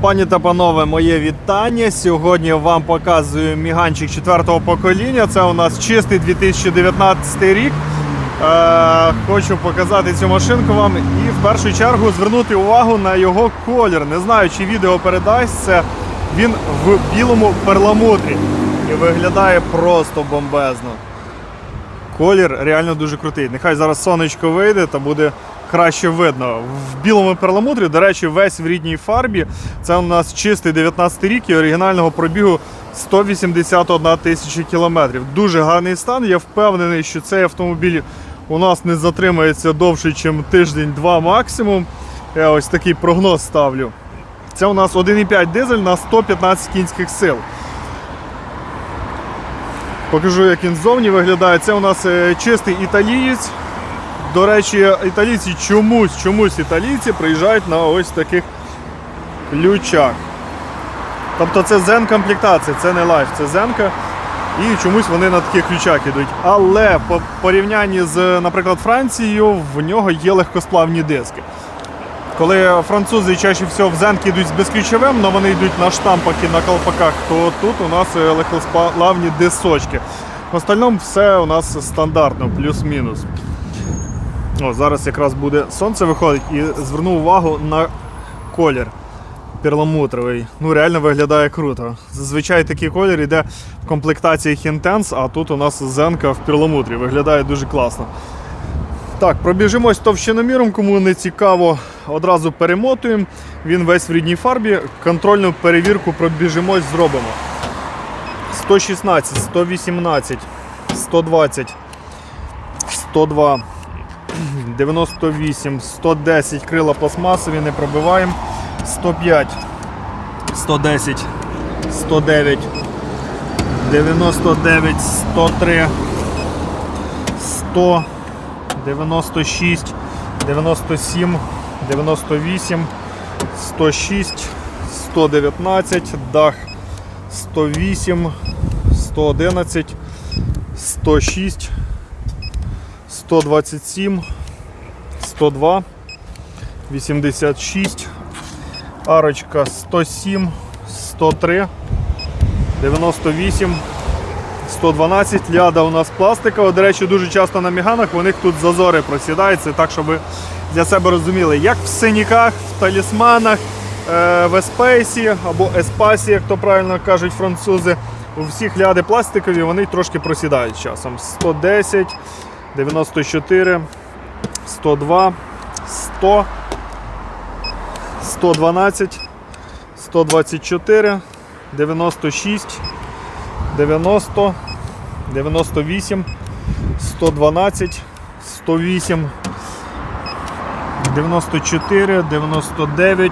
Пані та панове, моє вітання. Сьогодні вам показую міганчик четвертого покоління. Це у нас чистий 2019 рік. Е, хочу показати цю машинку вам і в першу чергу звернути увагу на його колір. Не знаю, чи відео передасться. Він в білому перламутрі і виглядає просто бомбезно. Колір реально дуже крутий. Нехай зараз сонечко вийде та буде краще видно. В білому перламутрі, до речі, весь в рідній фарбі. Це у нас чистий 19 рік і оригінального пробігу 181 тисяча кілометрів. Дуже гарний стан. Я впевнений, що цей автомобіль у нас не затримається довше, ніж тиждень-два максимум. Я ось такий прогноз ставлю. Це у нас 1,5 дизель на 115 кінських сил. Покажу, як він ззовні виглядає. Це у нас е, чистий італієць. До речі, італійці чомусь, чомусь італійці приїжджають на ось таких ключах. Тобто це зен комплектація, це не лайф, це зенка. І чомусь вони на таких ключах ідуть. Але по порівнянні з, наприклад, Францією, в нього є легкосплавні диски. Коли французи чаще всього в зенки йдуть з безключовим, але вони йдуть на штампах і на колпаках, то тут у нас е, легкосплавні дисочки. В остальному все у нас стандартно, плюс-мінус. О, зараз якраз буде сонце виходить і зверну увагу на колір перламутровий. Ну, реально виглядає круто. Зазвичай такий колір йде в комплектаціях Intense, а тут у нас зенка в перламутрі. Виглядає дуже класно. Так, пробіжимось товщиноміром, кому не цікаво, одразу перемотуємо. Він весь в рідній фарбі. Контрольну перевірку пробіжимось, зробимо. 116, 118, 120, 102, 98, 110 крила пластмасові, не пробиваємо. 105, 110, 109, 99, 103, 100. 96, 97, 98, 106, 119, дах 108, 111, 106, 127, 102, 86, арочка 107, 103, 98, 112 ляда у нас пластикова. До речі, дуже часто на міганах у них тут зазори просідаються, так щоб ви для себе розуміли, як в синіках, в талісманах, е, в еспейсі або еспасі, як то правильно кажуть французи. У всіх ляди пластикові, вони трошки просідають часом. 110, 94, 102, 100, 112, 124, 96. 90, 98, 112, 108, 94, 99,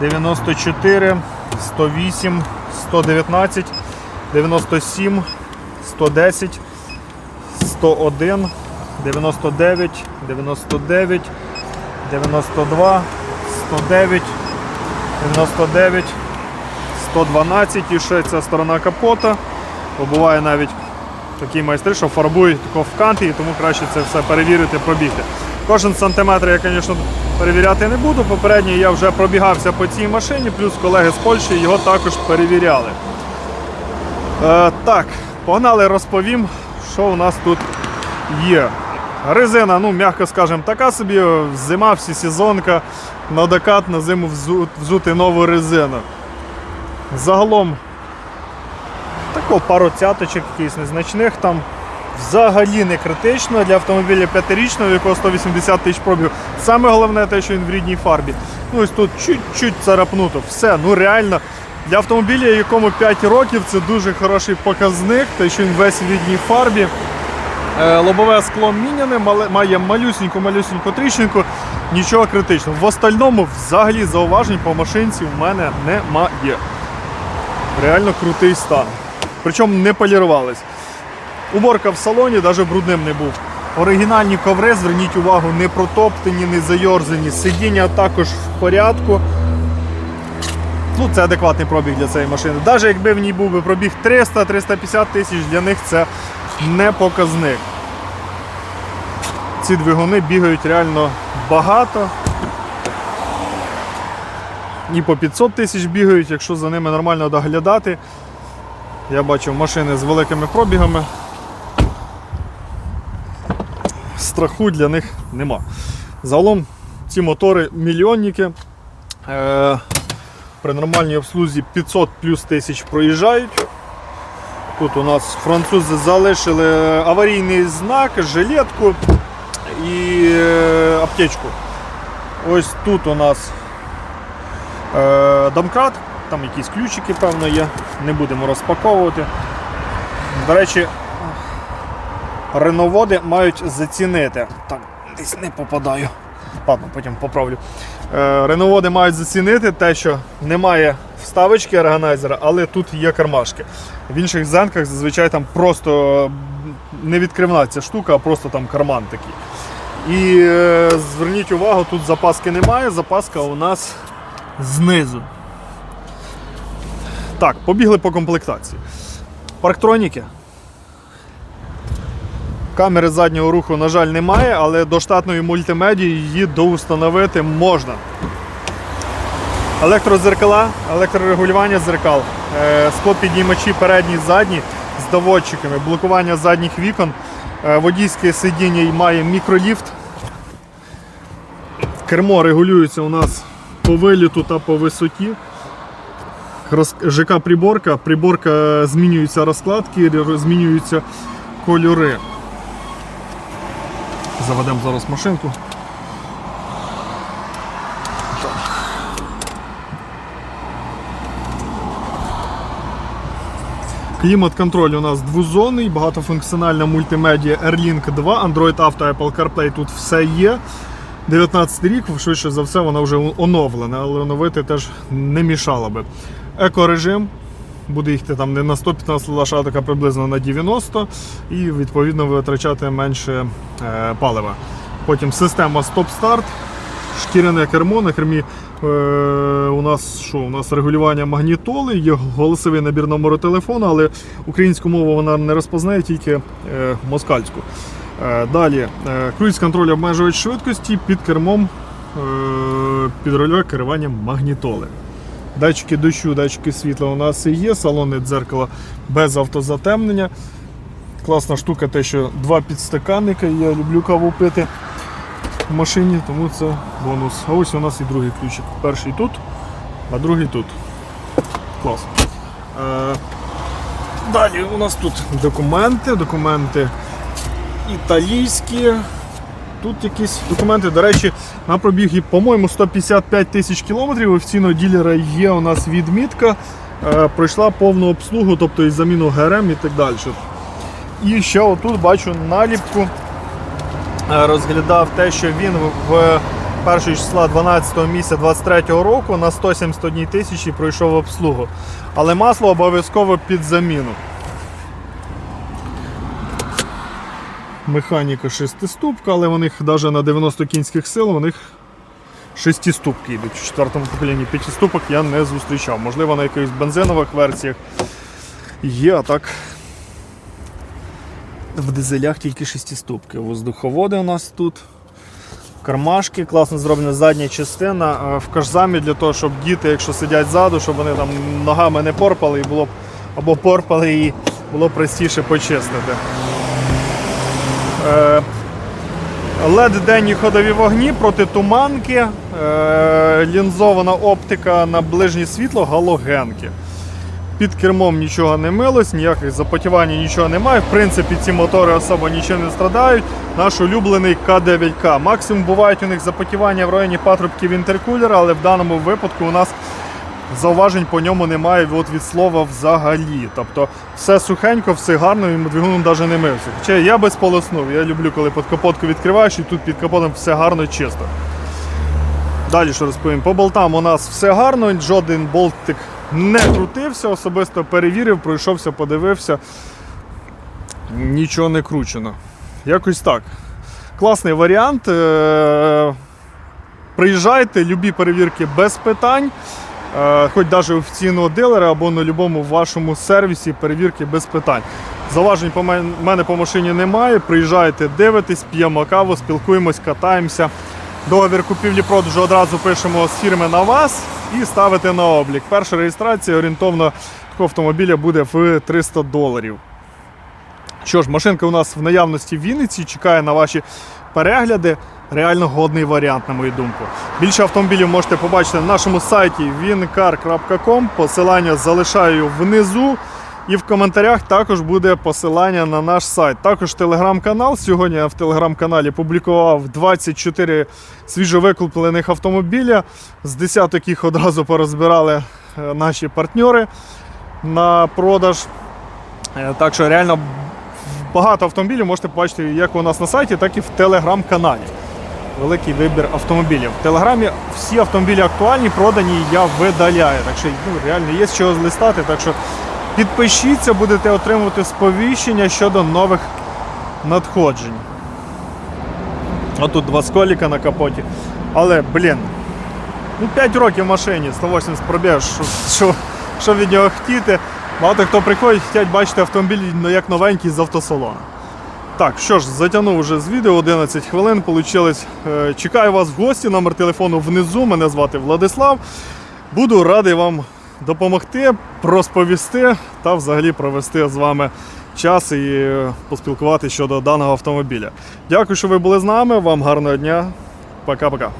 94, 108, 119, 97, 110, 101, 99, 99, 92, 109, 99, 112 і ще ця сторона капота. Бо буває навіть такі майстри, що фарбують тако в канти, і тому краще це все перевірити, пробігти. Кожен сантиметр я, звісно, перевіряти не буду. Попередньо я вже пробігався по цій машині, плюс колеги з Польщі його також перевіряли. Е, так, погнали, розповім, що у нас тут є. Резина, ну, м'яко скажемо, така собі, зима, всі сезонка, на докат на зиму взути нову резину. Загалом тако пару цяточок якихось незначних там. Взагалі не критично для автомобіля п'ятирічного, якого 180 тисяч пробігу. Саме головне те, що він в рідній фарбі. Ну ось тут чуть-чуть царапнуто. Все, ну реально. Для автомобіля, якому 5 років, це дуже хороший показник, те, що він весь в рідній фарбі. Е, Лобове скло міняне, має малюсіньку-малюсіньку тріщинку, нічого критичного. В остальному взагалі зауважень по машинці в мене немає. Реально крутий стан. Причому не полірувались. Уборка в салоні навіть брудним не був. Оригінальні коври, зверніть увагу, не протоптані, не зайорзані. Сидіння також в порядку. Ну, це адекватний пробіг для цієї машини. Навіть якби в ній був би пробіг 300-350 тисяч, для них це не показник. Ці двигуни бігають реально багато. і по 500 тисяч бігають, якщо за ними нормально доглядати. Я бачив машини з великими пробігами. Страху для них нема. Загалом ці мотори мільйонники. Е, при нормальній обслузі 500 плюс тисяч проїжджають. Тут у нас французи залишили аварійний знак, жилетку і е, аптечку. Ось тут у нас е, домкрат, там якісь ключики, певно, є, не будемо розпаковувати. До речі, реноводи мають зацінити. Так, десь не попадаю. Ладно, потім поправлю. Е, реноводи мають зацінити те, що немає вставочки органайзера, але тут є кармашки. В інших зенках зазвичай там просто не відкривна ця штука, а просто там карман такий. І е, зверніть увагу, тут запаски немає, запаска у нас знизу. Так, побігли по комплектації. Парктроніки. Камери заднього руху, на жаль, немає, але до штатної мультимедії її доустановити можна. Електрозеркала, електрорегулювання зеркал, е, склопіднімачі передні, задні з доводчиками, блокування задніх вікон, е, водійське сидіння має мікроліфт. Кермо регулюється у нас по виліту та по висоті. ЖК приборка, приборка змінюються розкладки, змінюються кольори. Заведемо зараз машинку. Клімат-контроль у нас двозонний, багатофункціональна мультимедіа Airlink 2, Android Auto, Apple CarPlay тут все є. 19 рік, швидше за все, вона вже оновлена, але оновити теж не мішало би. Екорежим. Буде їхати там не на 115 лошадок, а приблизно на 90 і відповідно витрачати менше е, палива. Потім система стоп-старт, шкіряне кермо. На кермі е, у нас що? У нас регулювання магнітоли, є голосовий набір номеру телефону, але українську мову вона не розпознає, тільки е, москальську. Е, далі е, круїз-контроль обмежувач швидкості під кермом е, підрульове керування магнітоли. Датчики дощу, датчики світла у нас і є, салонне дзеркало без автозатемнення. Класна штука, те, що два підстаканника. Я люблю каву пити в машині, тому це бонус. А ось у нас і другий ключик. Перший тут, а другий тут. Клас. Е, далі у нас тут документи, документи італійські. Тут якісь документи. До речі, на пробігі, по-моєму, 155 тисяч кілометрів. Офіційного ділера є у нас відмітка. Е, пройшла повну обслугу, тобто і заміну ГРМ і так далі. І ще отут бачу наліпку. Е, Розглядав те, що він в першого числа 12 місяця 23 року на 171 тисячі пройшов обслугу. Але масло обов'язково під заміну. Механіка шестиступка, але у них навіть на 90 кінських сил у них шестиступки йдуть. В четвертому поколінні п'ятиступок я не зустрічав. Можливо, на якихось бензинових версіях є, а так в дизелях тільки шестиступки. Воздуховоди у нас тут. Кармашки, класно зроблена задня частина. Е, В кажзамі для того, щоб діти, якщо сидять ззаду, щоб вони там ногами не порпали і було або порпали і було простіше почистити. Е, LED денні ходові вогні проти туманки, е, лінзована оптика на ближнє світло, галогенки. Під кермом нічого не милось, ніяких запотівань нічого немає. В принципі, ці мотори особо нічим не страдають. Наш улюблений К9К. Максимум бувають у них запотівання в районі патрубків інтеркулера, але в даному випадку у нас зауважень по ньому немає от від слова взагалі. Тобто все сухенько, все гарно, і двигуном навіть не мився. Хоча я би сполоснув. Я люблю, коли під капотку відкриваєш і тут під капотом все гарно чисто. Далі що розповім? По болтам у нас все гарно, жоден болтик не крутився, особисто перевірив, пройшовся, подивився. Нічого не кручено. Якось так. Класний варіант. Е, Приїжджайте, любі перевірки без питань. Е, Хоч навіть офіційного дилера або на будь-якому вашому сервісі перевірки без питань. Заважень по мене по машині немає. Приїжджайте, дивитесь, п'ємо каву, спілкуємось, катаємося. Договір купівлі-продажу одразу пишемо з фірми на вас і ставите на облік. Перша реєстрація орієнтовно такого автомобіля буде в 300 доларів. Що ж, машинка у нас в наявності в Вінниці, чекає на ваші перегляди. Реально годний варіант, на мою думку. Більше автомобілів можете побачити на нашому сайті wincar.com. Посилання залишаю внизу. І в коментарях також буде посилання на наш сайт. Також телеграм-канал. Сьогодні я в телеграм-каналі публікував 24 свіжовикуплених автомобіля. З десяток їх одразу порозбирали е, наші партнери на продаж. Е, Так що реально багато автомобілів можете побачити як у нас на сайті, так і в телеграм-каналі. Великий вибір автомобілів. В телеграмі всі автомобілі актуальні, продані, я видаляю. Так що ну, реально є з чого злистати. Так що підпишіться, будете отримувати сповіщення щодо нових надходжень. Отут два сколіка на капоті. Але, блін, ну 5 років в машині, 180 пробіг, що, що, що від нього хотіти. Багато хто приходить, хочуть бачити автомобіль ну, як новенький з автосалону. Так, що ж, затягнув вже з відео 11 хвилин. Получилось. Е, Чекаю вас в гості. Номер телефону внизу. Мене звати Владислав. Буду радий вам допомогти, розповісти та взагалі провести з вами час і поспілкуватися щодо даного автомобіля. Дякую, що ви були з нами. Вам гарного дня. Пока-пока.